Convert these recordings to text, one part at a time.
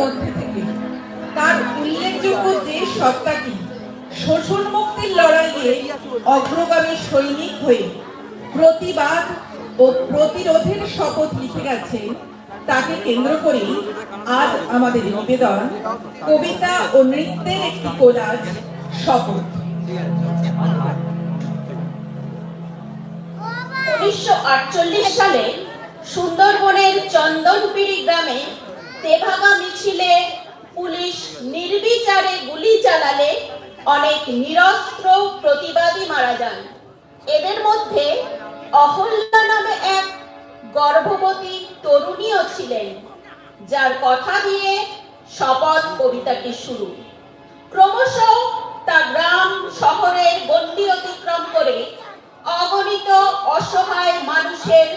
মধ্যে থেকে। তার উল্লেখযোগ্য যে সত্তাটি শোষণ মুক্তির লড়াইয়ে অগ্রগামী সৈনিক হয়ে প্রতিবাদ ও প্রতিরোধের শপথ লিখে গেছে, তাকে কেন্দ্র করে আজ আমাদের নিবেদন, কবিতা ও নৃত্যের একটি কোলাজ শপথ। উনিশশো আটচল্লিশ সালে সুন্দরবনের চন্দনপিড়ি গ্রামে তেভাগা মিছিলে পুলিশ নির্বিচারে গুলি চালালে অনেক নিরস্ত্র প্রতিবাদী মারা যান। এদের মধ্যে অহল্যা নামে এক গর্ভবতী তরুণীও ছিলেন, যার কথা দিয়ে শপথ কবিতাটি শুরু। ক্রমশ তা গ্রাম শহরের গণ্ডি অতিক্রম করে অগণিত অসহায় মানুষের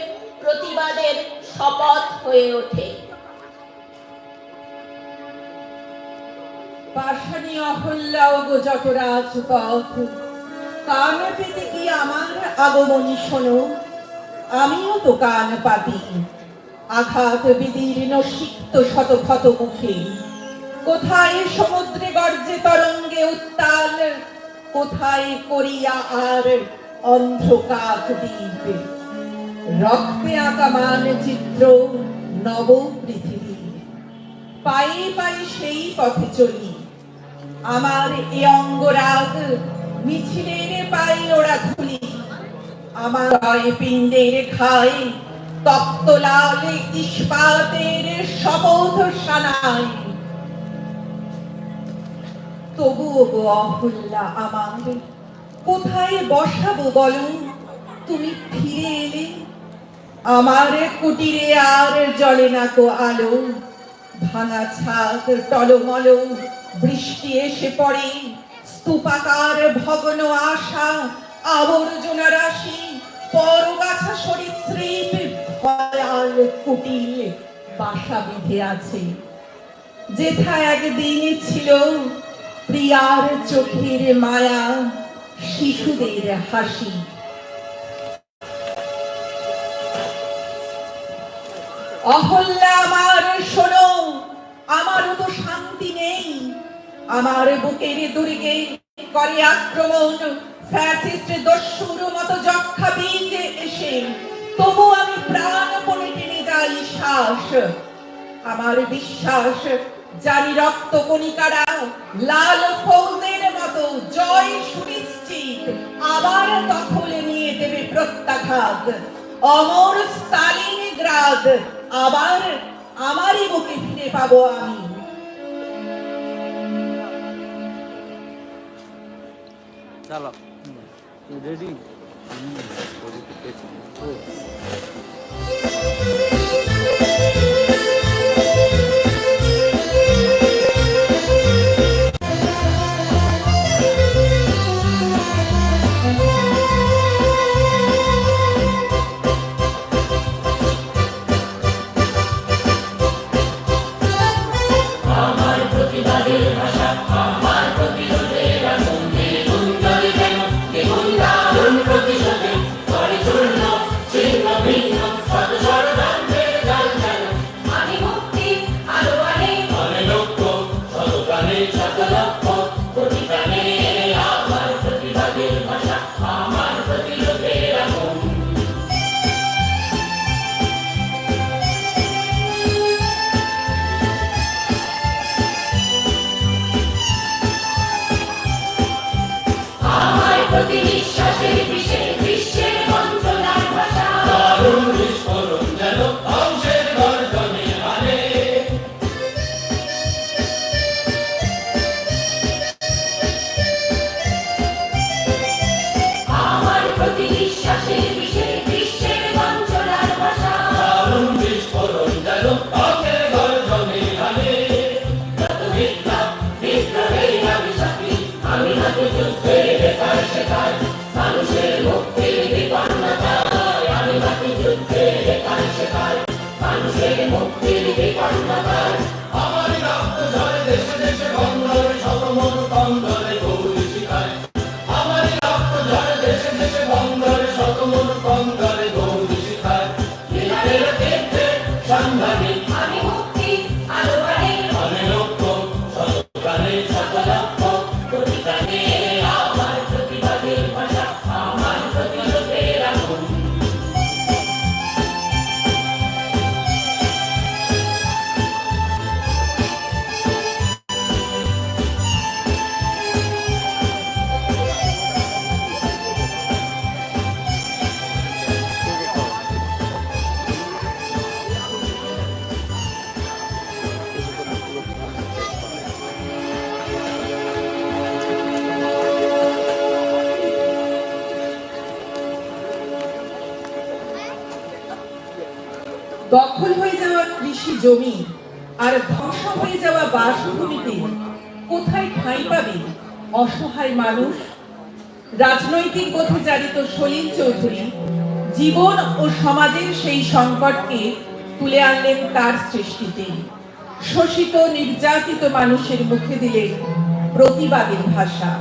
প্রতিবাদের শপথ হয়ে ওঠে। পাষাণী অহল্যা ও যত রাজপথ। কান পেতে কি আমার আগমনী শোনো? আমিও তো কান পাতি। আঘাত বিদীর্ণ সিক্ত শত ক্ষত মুখে। কোথায় সমুদ্রে গর্জে তরঙ্গে উত্তাল? কোথায় করিয়া আর অন্ধ্রকাক দ্বীপ? রক্তে আঁকা মানচিত্র নব পৃথিবী। পায়ে পায়ে সেই পথে চলি। আমার এ অঙ্গরাগ মিছিলের পাই ওরা ধুলি। আমার গায়ে পিণ্ডের খায় তপ্ত লাল ইস্পাতের শপথ সানাই। তবুও গো অহল্যা আমার কোথায় বসাবো বলো তুমি ফিরে এলে? আমার কুটিরে আর জলে না কো আলো। ভাঙা ছাদ টলমল বৃষ্টি এসে পড়ে। স্তূপাকার ভগ্ন আশা, আবর্জনা রাশি, পরগাছা সরীসৃপ ভয়াল কুটিল বাসা বেঁধে আছে। যেথা একদিন ছিল প্রিয়ার চোখের মায়া, শিশুদের হাসি। অহল্যা আমার, শোনো, আমারও তো শান্তি নেই। আমার বুকের দুর্গে করে আক্রমণ, ফ্যাসিস্ট দস্যুর মতো যক্ষা বীজ এসে, তবু আমি প্রাণপণে টেনে যাই শ্বাস। আমার বিশ্বাস, জানি রক্ত কণিকারা লাল ফৌজের মতো জয় সুনিশ্চিত, আবার দখলে নিয়ে দেবে প্রত্যাঘাত। অমর স্টালিন গ্রাদ আবার আমারই বুকে ফিরে পাবো আমি চলো রেডি যত জমি, আর ধ্বংস হয়ে যাওয়া বাসভূমিতে কোথায় ঠাঁই পাবে অসহায় মানুষ? রাজনৈতিক পথে জারিত সলিল চৌধুরী জীবন ও সমাজের সেই সংকটকে তুলে আনলেন তার সৃষ্টিতে। শোষিত, নির্যাতিত মানুষের মুখে দিলেন প্রতিবাদের ভাষা।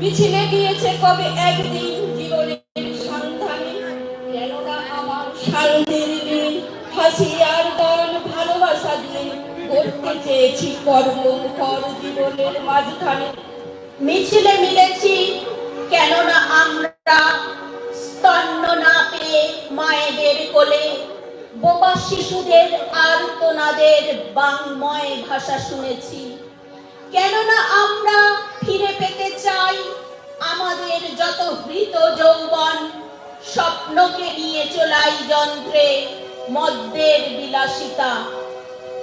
মিছিলে গিয়েছে কবে একদিন? শান্তির দিন আর গান ভালোবাসা দিয়ে করতে চেয়েছি কর্ম কর জীবনের মাঝখানে। মিছিলে মিলেছি, কেননা আমরা স্তন্য না পেয়ে মায়েদের কোলে। বোবা শিশুদের আর্তনাদের বাংময় ভাষা শুনেছি। কেননা আমরা ফিরে পেতে চাই আমাদের যত হৃত যৌবন স্বপ্নকে নিয়ে চলাই যন্ত্রে মদ্যের বিলাসিতা।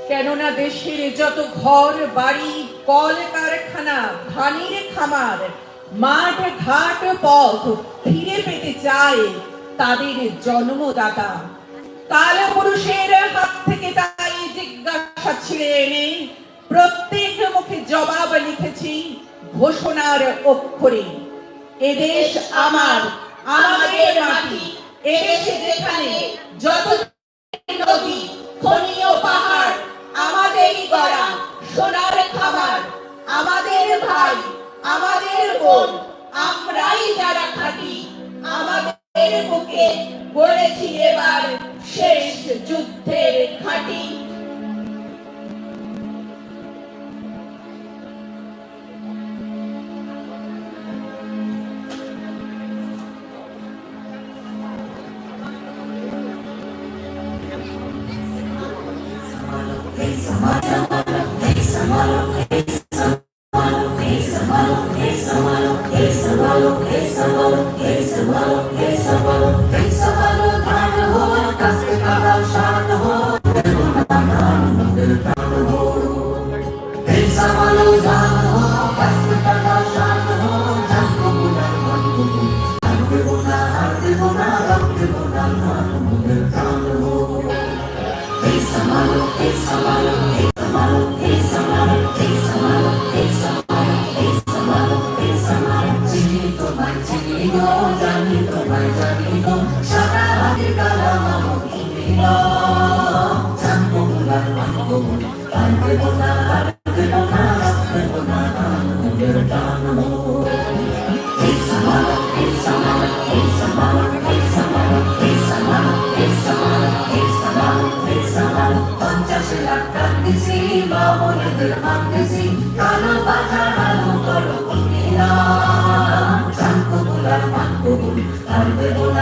কেননা দেশের যত ঘর, বাড়ি, কল, কারখানা, ধানের খামার, মাঠ, ঘাট, পথ ফিরে পেতে চায় তাদের জন্মদাতা। কাল পুরুষের হাত থেকে তাই জিজ্ঞাসা ছিঁড়ে এনে প্রত্যেক মুখে জবাব লিখেছি ঘোষণার অক্ষরে এদেশ আমার আমাদের মাটি এদেশে যেখানে যত নদী, খনি ও পাহাড়, আমাদেরই গড়া, সোনার খাবার আমাদের ভাই, আমাদের বোন, আমরাই যারা খাটি, আমাদের বুকে গড়েছি এবার শেষ যুদ্ধের ঘাঁটি parte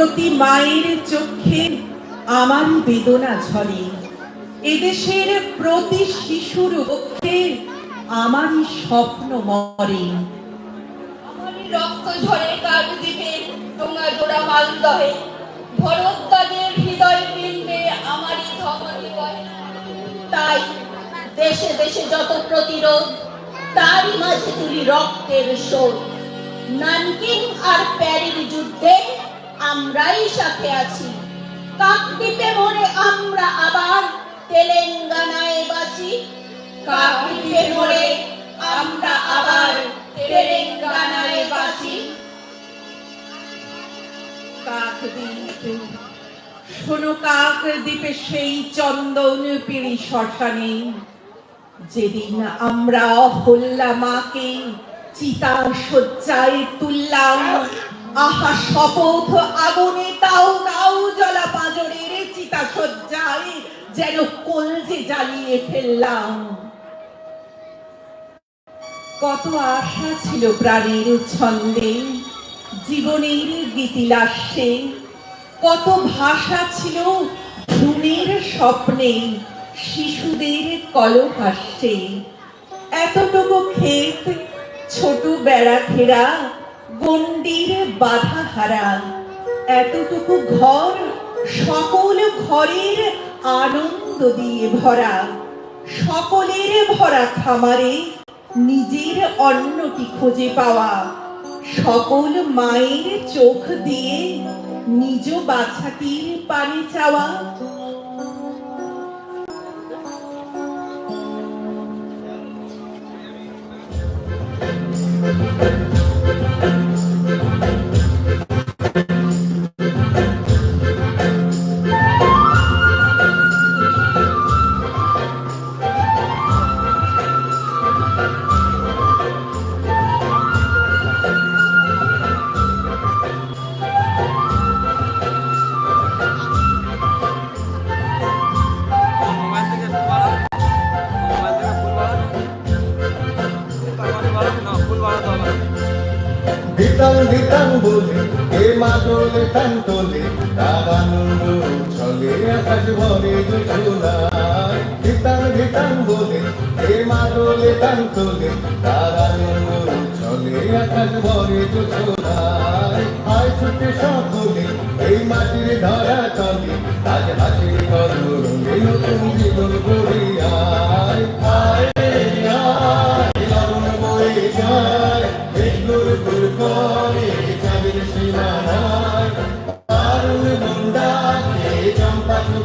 প্রতি মায়ের চোখে আমার বেদনা ঝরে। এদেশের প্রতি শিশুর পক্ষে আমারই স্বপ্ন মরে। রক্ত ঝরে ডোঙা জোড়া মালদহে ভরদ্বাজের হৃদয় বিন্দে আমারই তাই দেশে দেশে যত প্রতিরোধ, তারই মাঝে তুলি রক্তের শোধ। নানকিং আর প্যারির যুদ্ধে আমরাই সাথে আছি। কাকদ্বীপে মরে আমরা আবার তেলেঙ্গানায় বাঁচি। কাকদ্বীপে মরে আমরা আবার তেলেঙ্গানায় বাঁচি। কাকদ্বীপ, শোনো কাকদ্বীপে সেই চন্দন পিড়ি শ্মশানে যেদিন আমরা হল্লা মাকে চিতা শয্যায় তুললাম আহা শপথ আগুনে, তাও তাও জলা পাঁজরের চিতা শয্যায় যেন কলজে জ্বালিয়ে ফেললাম। কত আশা ছিল প্রাণের ছন্দে জীবনের গীতিলাস্যে কত ভাষা ছিল ভ্রূণের স্বপ্নে, শিশুদের কলহাস্যে। এতটুকু ক্ষেত ছোট বেড়া ঘেরা গণ্ডির বাধা হারা। এতটুকু ঘর সকল ঘরের আনন্দ দিয়ে ভরা। সকলের ভরা খামারে নিজের অন্নটি খুঁজে পাওয়া। সকল মায়ের চোখ দিয়ে নিজ বাছাটির পানি চাওয়া। মোবাইল চলে আকাশ ভরে জোছনায় দিতাম দিতাম বলে এ মাদলে টান তোলে তার আনন্দ চলে আকাশ ভরে জোছনায় আয় ছুটে সকলে, এই মাটির ধরা চলে আজ হাসির কলরঙে নতুন জীবন গড়ি আয়। আয় করে চাঁদের সীমানায়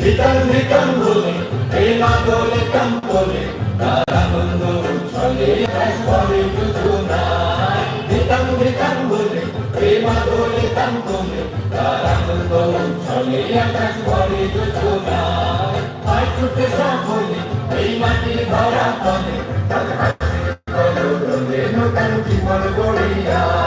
নিতন নিতন বলে এই কাম বলে নিতন নিতন বলে এই মাদলে কাম বলে তার আনন্দ চলে আকাশ ভরে নাই আয় ছুটে সকলে এই মাটির ধরা তলে, তার হাসি কলরলে নতুন জীবন গড়িয়া।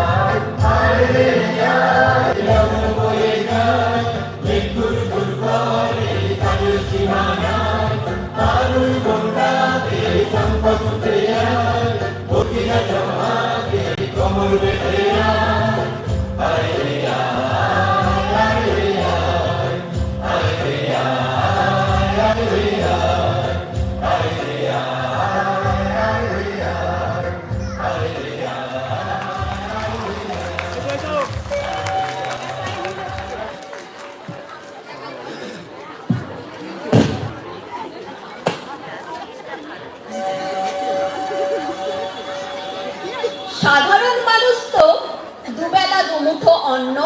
অন্ন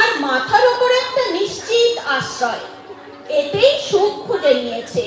আর মাথার ওপর একটা নিশ্চিত আশ্রয়। এতেই সুখ খুঁজে নিয়েছে।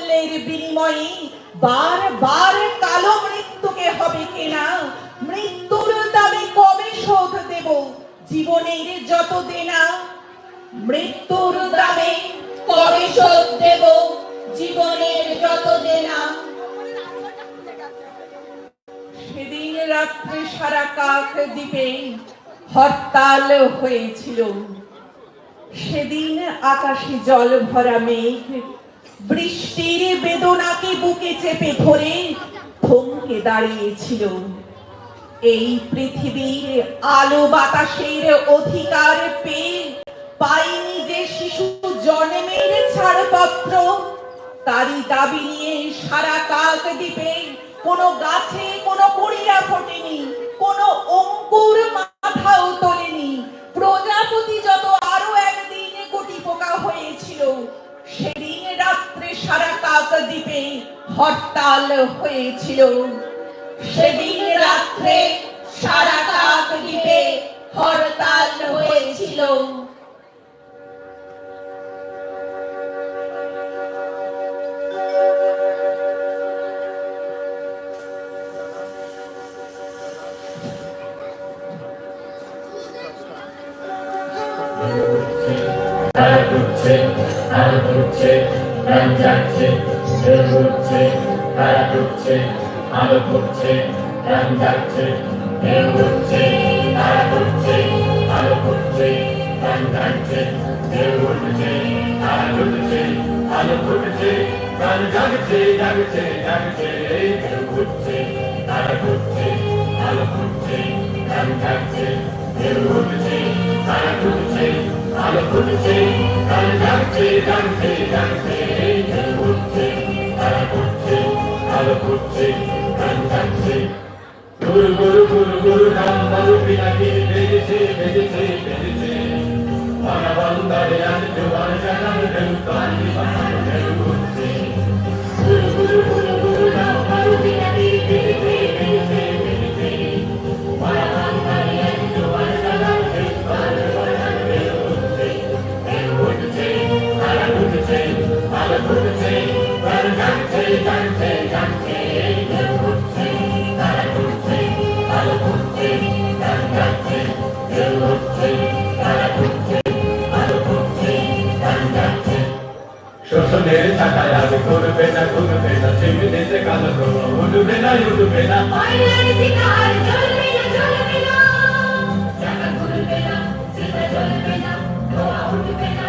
যত মূল্যের বিনিময়ে, বার বার কালো মৃত্যুকে হবে কেনা মৃত্যুর দামে কবে শোধ দেব? জীবনের যত দেনা, মৃত্যুর দামে কবে শোধ দেব? জীবনের যত দেনা। সেদিন রাত্রে সারা কাক দ্বীপে হরতাল হয়েছিল। সেদিন আকাশে জল ভরা মেঘ বৃষ্টির বেদনাকে বুকে চেপে ধরে? থমকে দাঁড়িয়েছিল। এই পৃথিবীর আলো বাতাসের অধিকার পেয়ে পাইনি যে শিশু জন্মের ছাড়পত্র। তারই দাবি নিয়ে সারা কাক দ্বীপে কোনো গাছে কোনো পড়িয়া ফোটেনি, কোনো অঙ্কুর মাথাও তোলেনি। দ্বীপে হরতাল হয়েছিল। সেদিন রাত্রে সারা রাত দ্বীপে হরতাল হয়েছিল। তারা ঘুরছে আলো ঘুরছে প্রাণ যাচ্ছে ঢেউ উঠছে তারা ঘুরছে আলো ঘুরছে প্রাণ যাচ্ছে ঢেউ উঠছে তারা ঘুরছে আলো ঘুরছে প্রাণ জাগছে জাগছে জাগছে ঢেউ উঠছে তারা ঘুরছে আলো ঘুরছে প্রাণ যাচ্ছে ঢেউ উঠছে তারা ঘুরছে আলো ঘুরছে প্রাণ জাগছে জাগছে জাগছে ঢেউ উঠছে তারা ঘুরছে Malapurti, and Guru Guru Guru Guru Ram Guru Pinaki, Vedisi, Vedisi, Vedisi. Panavandari and Juvanjana, the Guru Pandi, Panavandari. শোষণের চাকায় আর করবে না করবে না চিমনিতে কালো ধোঁয়া উঠবে না উঠবে না ময়লার চিতা আর জ্বলবে না জ্বলবে না চাকা ঘুরবে না চিতা জ্বলবে না ধোঁয়া উঠবে না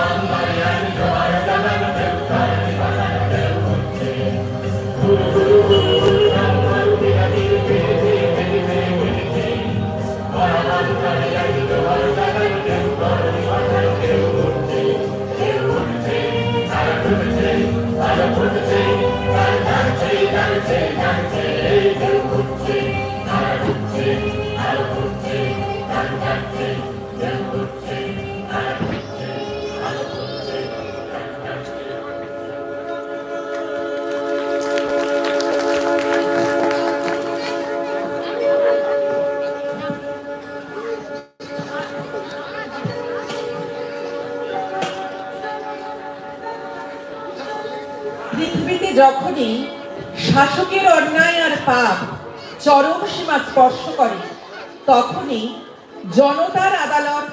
dancing, dancing. পাপ চরম সীমা স্পর্শ করে, তখনই জনতার আদালত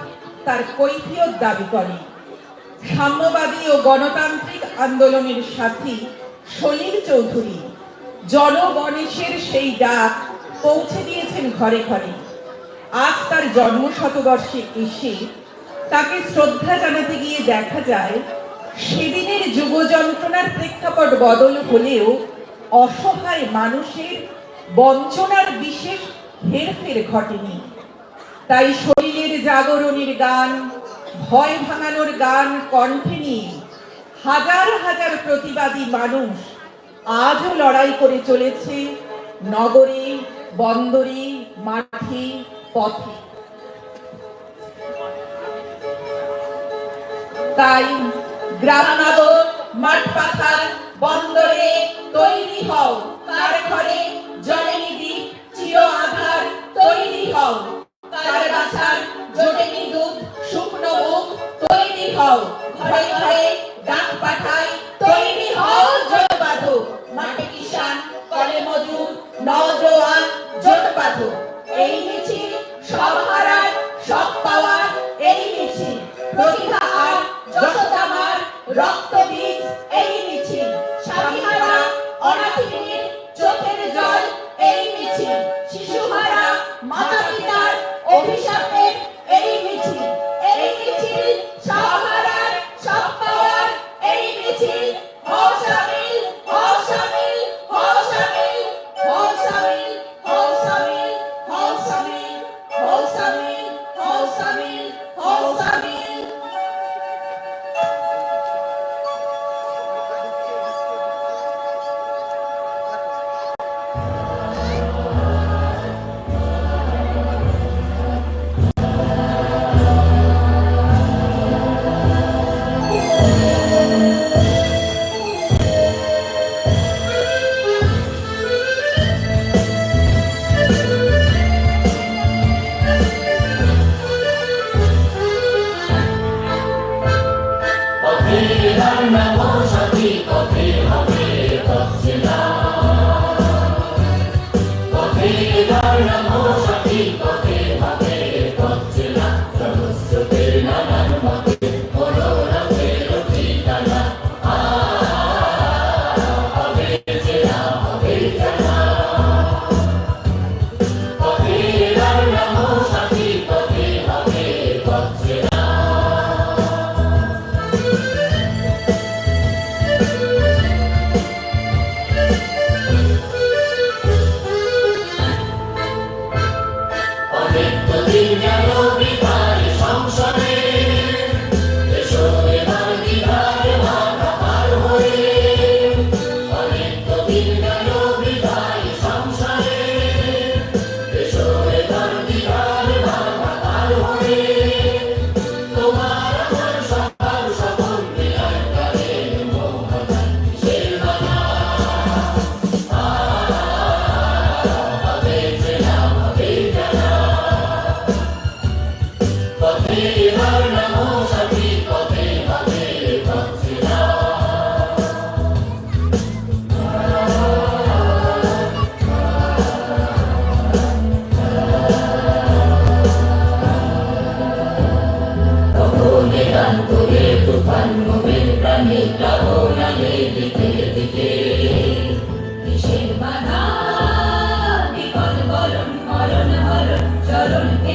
তার কৈফিয়ত দাবি করে। সাম্যবাদী ও গণতান্ত্রিক আন্দোলনের সাথী সলিল চৌধুরী জনগণেশের সেই ডাক পৌঁছে দিয়েছেন ঘরে ঘরে। আজ তার জন্ম শতবর্ষে এসে তাকে শ্রদ্ধা জানাতে গিয়ে দেখা যায়, সেদিনের যুব যন্ত্রণার প্রেক্ষাপট বদল হলেও অসহায় মানুষের বঞ্চনার বিশেষ হেরফের ঘটেনি। তাই শরীরের জাগরণের গান, ভয় ভাঙানোর গান কণ্ঠে নিয়ে হাজার হাজার প্রতিবাদী মানুষ আজও লড়াই করে চলেছে নগরে, বন্দরে, মাঠে, পথে। তাই গ্রামনগর মাঠ পাথার বন্দরে তৈরি হও কার ঘরে জলে নিধি চির আধার তৈরি হও। কার বাছার জোটেনি দুধ, শুকনো মুখ তৈরি হও। ঘরে ঘরে ডাক পাঠায় তৈরি হও জোট বাঁধো। মাঠে কিষান কলে মজুর, নজওয়ান জোট বাঁধো। এই মিছিল সব হারার, সব পাওয়ার, এই মিছিল। প্রতিভা আর যশোদামার রক্ত বীজ এই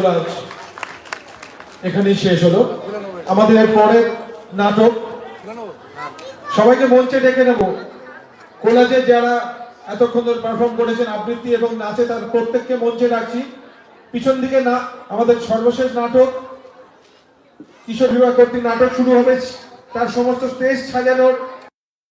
বলা হচ্ছে এখানেই শেষ হলো। আমাদের পরের নাটক। সবাইকে মঞ্চে ডেকে নেব। কোলাজে যারা এতক্ষণ ধরে পারফর্ম করেছেন, আবৃত্তি এবং নাচে, তার প্রত্যেককে মঞ্চে রাখছি পিছন দিকে না, আমাদের সর্বশেষ নাটক, কিশোর বিভাগ কর্তৃক নাটক শুরু হবে। তার সমস্ত স্টেজ সাজানোর